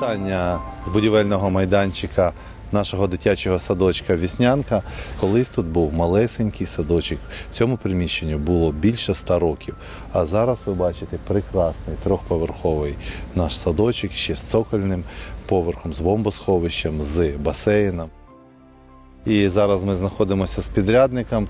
вітання з будівельного майданчика нашого дитячого садочка Віснянка. Колись тут був малесенький садочок. В Цьому приміщенню було більше ста років. А зараз ви бачите прекрасний трьохповерховий наш садочок ще з цокольним поверхом, з бомбосховищем, з басейном. І зараз ми знаходимося з підрядником.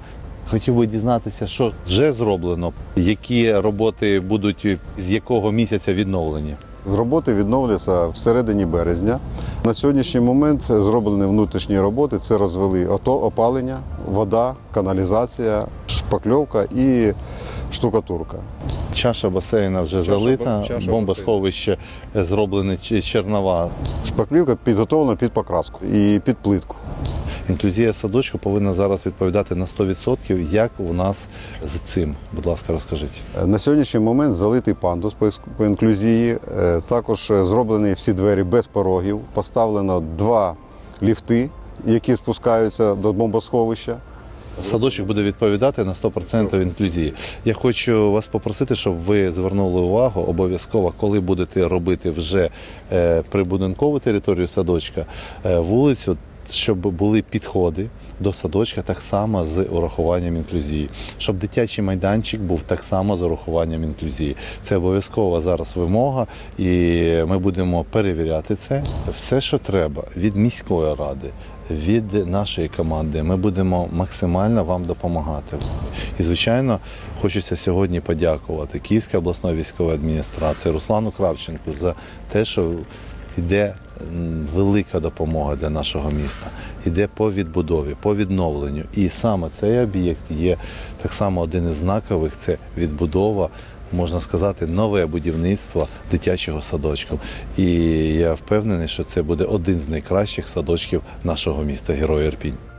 Хотів би дізнатися, що вже зроблено, які роботи будуть з якого місяця відновлені. Роботи відновляться всередині березня. На сьогоднішній момент зроблені внутрішні роботи. Це розвели ото опалення, вода, каналізація, шпакльовка і штукатурка. Чаша басейна вже Чаша залита, чаша бомбосховище зроблене чернова. Шпаклівка підготовлена під покраску і під плитку. Інклюзія садочку повинна зараз відповідати на 100%. Як у нас з цим? Будь ласка, розкажіть. На сьогоднішній момент залитий пандус по інклюзії. Е, Також е, зроблені всі двері без порогів. Поставлено два ліфти, які спускаються до бомбосховища. Садочок буде відповідати на 100% інклюзії. Я хочу вас попросити, щоб ви звернули увагу обов'язково, коли будете робити вже е, прибудинкову територію садочка, е, вулицю, щоб були підходи до садочка так само з урахуванням інклюзії, щоб дитячий майданчик був так само з урахуванням інклюзії. Це обов'язкова зараз вимога, і ми будемо перевіряти це. Все, що треба від міської ради, від нашої команди, ми будемо максимально вам допомагати. І, звичайно, хочеться сьогодні подякувати Київській обласної військової адміністрації Руслану Кравченку за те, що йде велика допомога для нашого міста. Йде по відбудові, по відновленню. І саме цей об'єкт є так само один із знакових це відбудова. Можна сказати, нове будівництво дитячого садочку, І я впевнений, що це буде один з найкращих садочків нашого міста Герой Ірпінь.